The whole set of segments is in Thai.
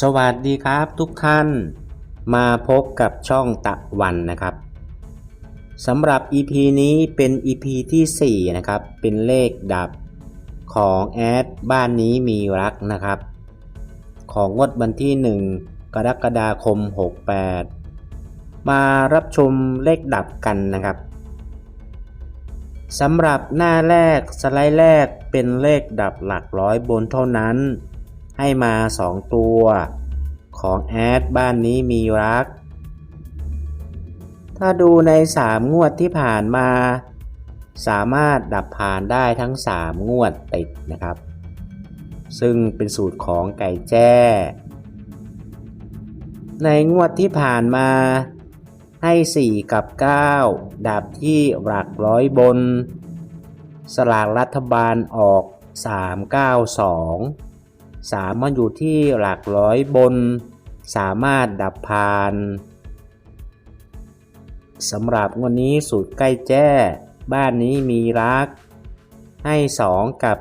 สวัสดีครับทุกท่าน มาพบกับช่องตะวันนะครับสำหรับ EP นี้เป็น EP ที่ 4 นะครับ เป็นเลขดับของแอดบ้านนี้มีรักนะครับ ของงวดวันที่ 1 กรกฎาคม 68 มารับชมเลขดับกันนะครับสำหรับหน้าแรกสไลด์แรกเป็นเลขดับหลักร้อยบนเท่านั้น ให้มา 2 ตัว ของแอดบ้านนี้มีรัก ถ้าดูใน 3 งวดที่ผ่านมา สามารถดับผ่านได้ทั้ง 3 งวดติดนะครับ ซึ่งเป็นสูตรของไก่แจ้ ในงวดที่ผ่านมาให้ 4 กับ 9 ดับที่หลักร้อยบน สลากรัฐบาลออก 392 3 มันอยู่ที่หลักร้อยบน สามารถดับพานสำหรับวันนี้สูตรใกล้แจ้ บ้านนี้มีรัก ให้ 2 กับ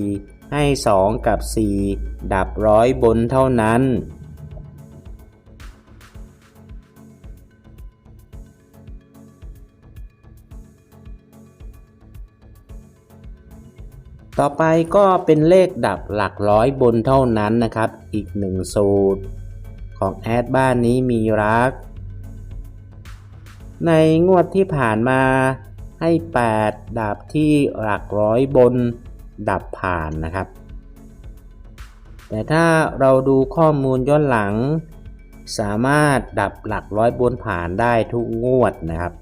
4 ให้ 2 กับ 4 ดับร้อยบนเท่านั้น ต่อไปก็เป็นเลขดับหลักร้อยบนเท่านั้นนะครับ อีกหนึ่งสูตร ของแอดบ้านนี้มีรัก ในงวดที่ผ่านมาให้ 8 ดับที่หลักร้อยบนดับผ่านนะครับ แต่ถ้าเราดูข้อมูลย้อนหลัง สามารถดับหลักร้อยบนผ่านได้ทุกงวดนะครับ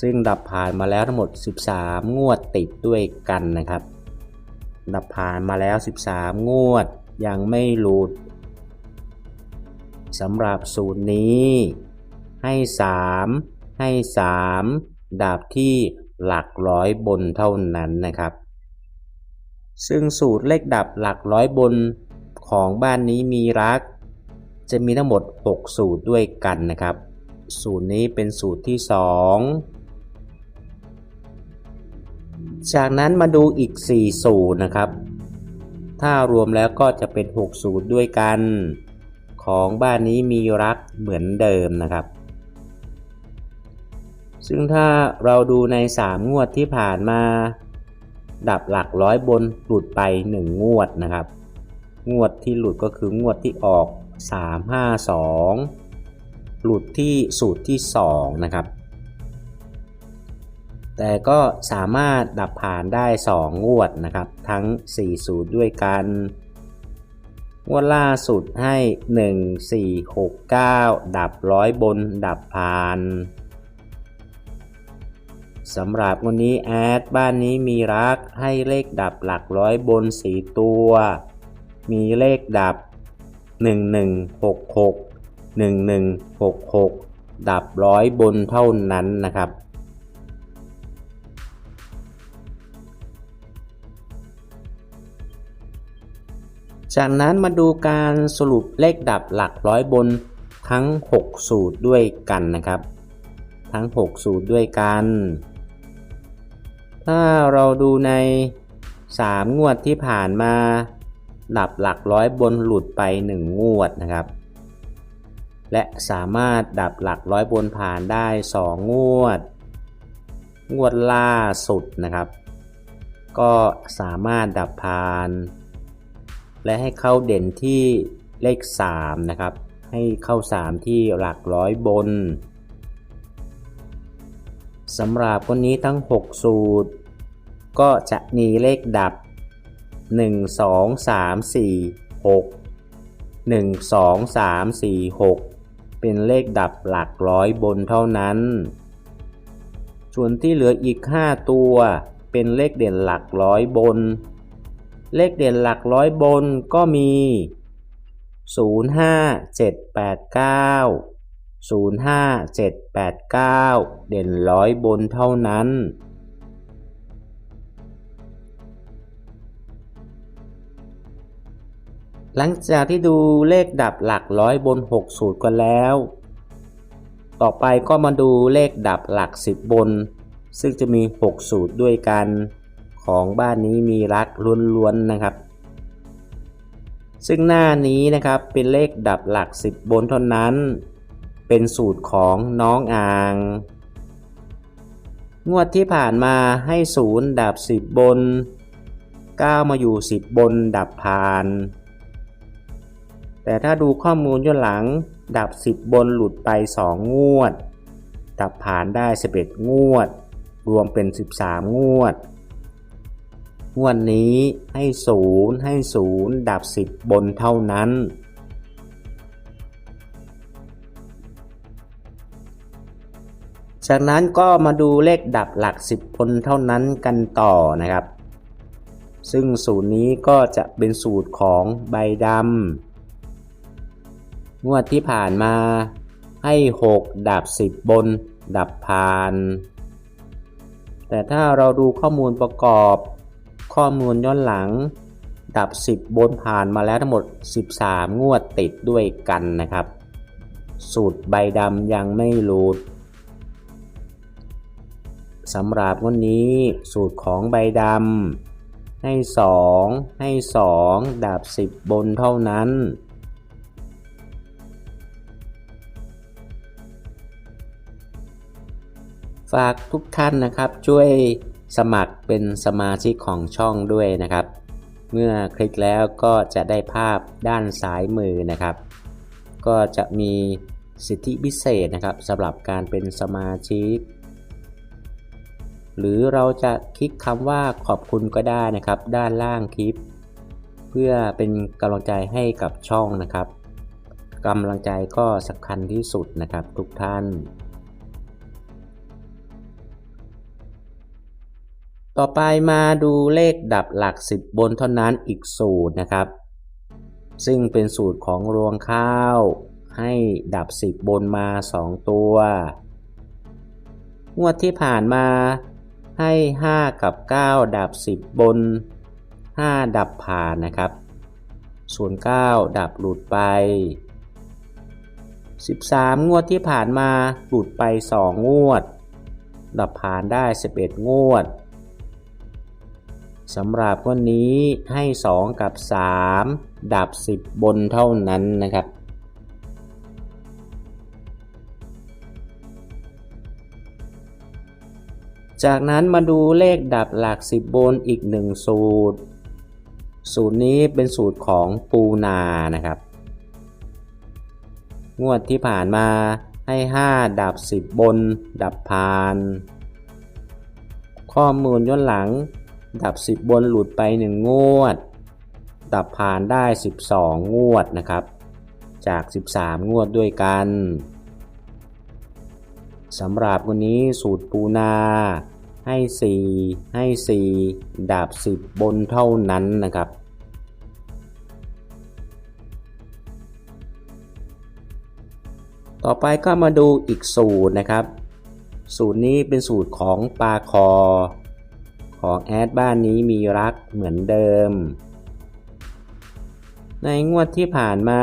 ซึ่งดับผ่านมาแล้วทั้งหมด 13 งวดติดด้วยกันนะครับ ดับผ่านมาแล้ว 13 งวด ยังไม่หลุดสำหรับสูตรนี้ ให้ 3 ให้ 3 ดับที่หลักร้อยบนเท่านั้นนะครับ ซึ่งสูตรเลขดับหลักร้อยบนของบ้านนี้มีรัก จะมีทั้งหมด 6 สูตรด้วยกันนะครับ สูตรนี้เป็นสูตรที่ 2 จากนั้นมาดูอีก 4 สูตรนะครับ ถ้ารวมแล้วก็จะเป็น 6 สูตรด้วยกัน ของบ้านนี้มีรักเหมือนเดิมนะครับ ซึ่งถ้าเราดูใน 3 งวดที่ผ่านมา ดับหลักร้อยบนหลุดไป 1 งวดนะครับ งวดที่หลุดก็คืองวดที่ออก 352 หลุดที่สูตรที่ 2 นะครับ แต่ก็สามารถดับผ่านได้ 2 งวดนะครับ ทั้ง 4 สูตรด้วยกัน งวดล่าสุดให้ 1 4 6 9 ดับร้อยบนดับผ่านสำหรับวันนี้แอดบ้านนี้มีรักให้เลขดับหลักร้อยบน4ตัว มีเลขดับ 1166 1166 ดับร้อยบนเท่านั้นนะครับ จากนั้นมาดูการสรุปเลขดับหลักร้อยบนทั้ง 6 สูตรด้วยกันนะครับ ทั้ง 6 สูตรด้วยกัน ถ้าเราดูใน 3 งวดที่ผ่านมาดับหลักร้อยบนหลุดไป 1 งวดนะครับ และสามารถดับหลักร้อยบนผ่านได้ 2 งวด งวดล่าสุดนะครับ ก็สามารถดับผ่าน และให้เข้าเด่นที่เลข 3 นะครับ ให้เข้า 3 ที่หลักร้อยบนสำหรับวันนี้ทั้ง 6 สูตร ก็จะมีเลขดับ 1 2 3 4 6 1 2 3 4 6 เป็นเลขดับหลักร้อยบนเท่านั้น ส่วนที่เหลืออีก 5 ตัวเป็นเลขเด่นหลักร้อยบน เลขเด่นหลักร้อยบนก็มี 0 5 7 8 9 0 5 7 8 9 เด่นร้อยบนเท่านั้น หลังจากที่ดูเลขดับหลักร้อยบน 6 สูตรกันแล้ว ต่อไปก็มาดูเลขดับหลัก 10 บน ซึ่งจะมี 6 สูตรด้วยกัน ของบ้านนี้มีรักล้วนๆนะครับ ซึ่งหน้านี้นะครับเป็นเลขดับหลัก 10 บนเท่านั้น เป็นสูตรของน้องอ่าง งวดที่ผ่านมาให้ศูนย์ดับ 10 บน 9 มาอยู่ 10 บนดับผ่าน แต่ถ้าดูข้อมูลย้อนหลังดับ 10 บนหลุดไป 2 งวด ดับผ่านได้ 11 งวด รวมเป็น 13 งวด วดนี้ให้ศูนย์ให้ศูนย์ดับ10บบนเท่านั้น จากนั้นก็มาดูเลขดับหลัก 10 บนเท่านั้นกันต่อนะครับ ซึ่งสูตรนี้ก็จะเป็นสูตรของใบดำงวดที่ผ่านมาให้ 6 ดับ 10 บน ดับผ่าน แต่ถ้าเราดูข้อมูลประกอบ ข้อมูลย้อนหลัง ดับ 10 บนผ่านมาแล้วทั้งหมด 13 งวดติดด้วยกันนะครับ สูตรใบดำยังไม่รูดสำหรับวันนี้สูตรของใบดำให้ 2 ให้ 2 ดับ 10 บนเท่านั้นฝากทุกท่านนะครับช่วย สมัครเป็นสมาชิกของช่องด้วยนะครับ เมื่อคลิกแล้วก็จะได้ภาพด้านซ้ายมือนะครับ ก็จะมีสิทธิพิเศษนะครับสำหรับการเป็นสมาชิก หรือเราจะคลิกคำว่าขอบคุณก็ได้นะครับ ด้านล่างคลิป เพื่อเป็นกำลังใจให้กับช่องนะครับกำลังใจก็สำคัญที่สุดนะครับทุกท่าน ต่อไปมาดูเลขดับหลัก 10 บนเท่านั้นอีกสูตรนะครับ ซึ่งเป็นสูตรของรวงข้าว ให้ดับ 10 บนมา 2 ตัว งวดที่ผ่านมาให้ 5 กับ 9 ดับ 10 บน 5 ดับผ่านนะครับส่วน9ดับหลุดไป 13 งวดที่ผ่านมาหลุดไป 2 งวด ดับผ่านได้ 11 งวด สำหรับวันนี้ให้ 2 กับ 3 ดับ 10 บนเท่านั้นนะครับ จากนั้นมาดูเลขดับหลัก 10 บนอีก 1 สูตร สูตรนี้เป็นสูตรของปูนานะครับ งวดที่ผ่านมาให้ 5 ดับ 10 บน ดับพาน ข้อมูลย้อนหลัง ดับ 10 บนหลุดไป 1 งวด ดับผ่านได้ 12 งวดนะครับ จาก 13 งวดด้วยกันสำหรับวันนี้สูตรปูนาให้ 4 ให้ 4 ดับ 10 บนเท่านั้นนะครับต่อไปก็มาดูอีกสูตรนะครับ สูตรนี้เป็นสูตรของปลาคอ ของแอดบ้านนี้มีรักเหมือนเดิม ในงวดที่ผ่านมา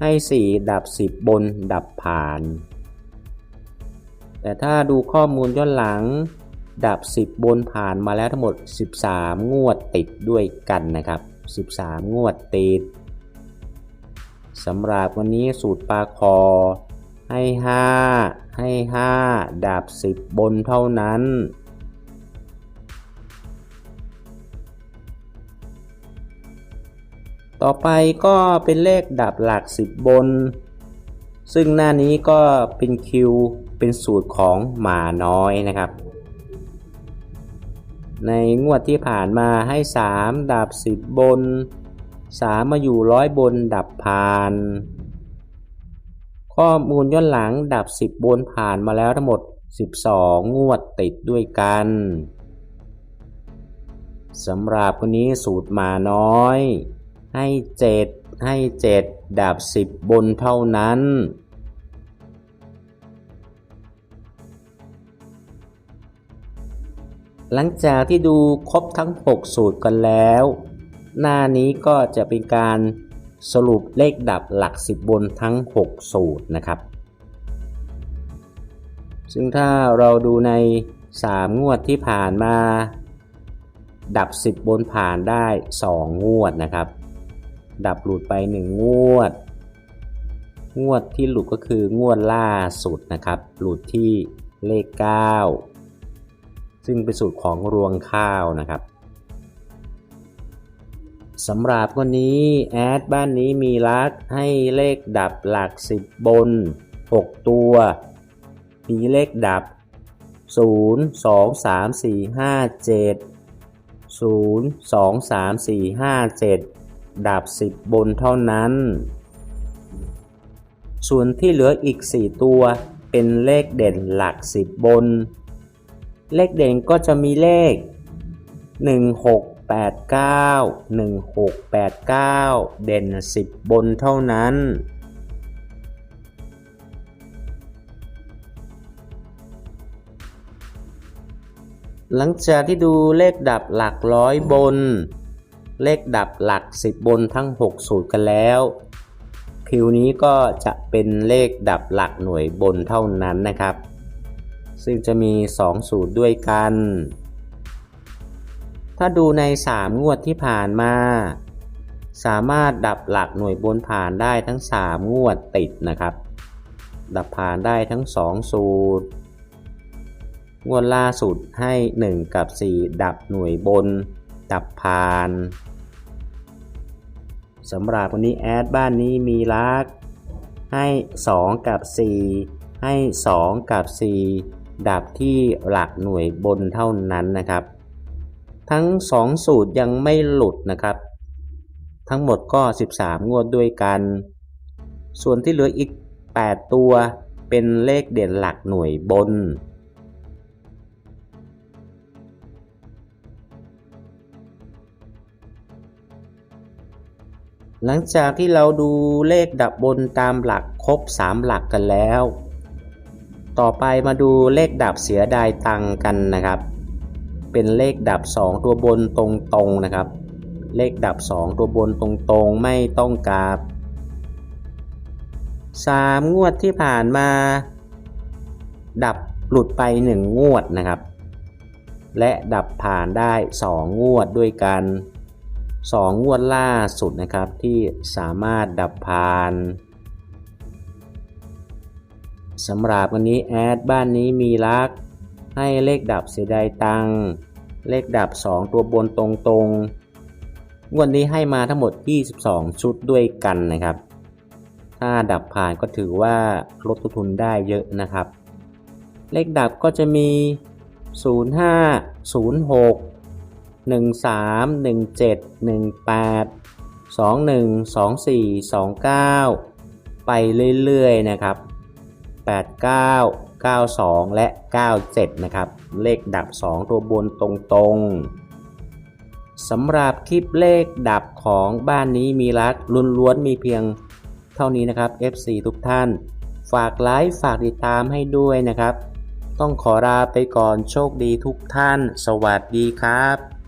ให้ 4 ดับ 10 บนดับผ่าน แต่ถ้าดูข้อมูลย้อนหลัง ดับ 10 บนผ่านมาแล้วทั้งหมด 13 งวดติดด้วยกันนะครับ 13 งวดติดสำหรับวันนี้สูตรปลาคอ ให้ 5 ให้ 5 ดับ 10 บนเท่านั้น ต่อไปก็เป็นเลขดับหลัก 10 บน ซึ่งหน้านี้ก็เป็นคิวเป็นสูตรของหมาน้อยนะครับ ในงวดที่ผ่านมาให้ 3 ดับ 10 บน 3 มาอยู่ร้อยบนดับผ่าน ข้อมูลย้อนหลังดับ 10 บนผ่านมาแล้วทั้งหมด 12 งวดติดด้วยกันสำหรับคนนี้สูตรหมาน้อย ให้เจ็ดให้เจ็ดดับสิบบนเท่านั้น หลังจากที่ดูครบทั้ง 6 สูตรกันแล้ว หน้านี้ก็จะเป็นการสรุปเลขดับหลัก 10 บนทั้ง 6 สูตรนะครับ ซึ่งถ้าเราดูใน 3 งวดที่ผ่านมา ดับ 10 บนผ่านได้ 2 งวดนะครับ ดับหลุดไป 1 งวด งวดที่หลุดก็คืองวดล่าสุดนะครับ หลุดที่เลข 9 ซึ่งเป็นสูตรของรวงข้าวนะครับสำหรับวันนี้แอดบ้านนี้มีลักให้เลขดับหลัก 10 บน 6 ตัว มีเลขดับ 0 2 3 4 5 7 0 2 3 4 5 7 ดับ10บบนเท่านั้น ส่วนที่เหลืออีก 4 ตัวเป็นเลขเด่นหลัก10บน เลขเด่นก็จะมีเลข 1 6 8 9 1 6 8 9 เด่น 10 บนเท่านั้นหลังจากที่ดูเลขดับหลักร้อยบน เลขดับหลัก 10 บนทั้ง 6 สูตรกันแล้วคิวนี้ก็จะเป็นเลขดับหลักหน่วยบนเท่านั้นนะครับ ซึ่งจะมี 2 สูตรด้วยกัน ถ้าดูใน 3 งวดที่ผ่านมา สามารถดับหลักหน่วยบนผ่านได้ทั้ง 3 งวดติดนะครับ ดับผ่านได้ทั้ง 2 สูตร งวดล่าสุดให้ 1 กับ 4 ดับหน่วยบน ดับผ่าน สำหรับวันนี้แอดบ้านนี้มีลัก ให้ 2 กับ 4 ให้ 2 กับ 4 ดับที่หลักหน่วยบนเท่านั้นนะครับ ทั้ง 2 สูตรยังไม่หลุดนะครับ ทั้งหมดก็ 13 งวดด้วยกัน ส่วนที่เหลืออีก 8 ตัวเป็นเลขเด่นหลักหน่วยบน หลังจากที่เราดูเลขดับบนตามหลักครบ 3 หลักกันแล้ว ต่อไปมาดูเลขดับเสียดายตังกันนะครับ เป็นเลขดับ 2 ตัวบนตรงๆนะครับ เลขดับ 2 ตัวบนตรงๆไม่ต้องกราบ 3 งวดที่ผ่านมา ดับหลุดไป 1 งวดนะครับ และดับผ่านได้ 2 งวดด้วยกัน 2 งวดล่าสุดนะครับที่สามารถดับผ่านสำหรับวันนี้แอดบ้านนี้มีลัก ให้เลขดับเสียดายตังเลขดับ 2 ตัวบนตรงๆงวดนี้ให้มาทั้งหมด 22 ชุดด้วยกันนะครับ ถ้าดับผ่านก็ถือว่าลดต้นทุนได้เยอะนะครับ เลขดับก็จะมี 05 06 13 17 18 21 24 29 ไปเรื่อยๆนะครับ 89 92 และ 97 นะครับ เลขดับ 2 ตัวบนตรงๆสำหรับคลิปเลขดับของบ้านนี้มีรักล้วนๆมีเพียงเท่านี้นะครับ FC ทุกท่าน ฝากไลค์ฝากติดตามให้ด้วยนะครับ ต้องขอลาไปก่อนโชคดีทุกท่าน สวัสดีครับ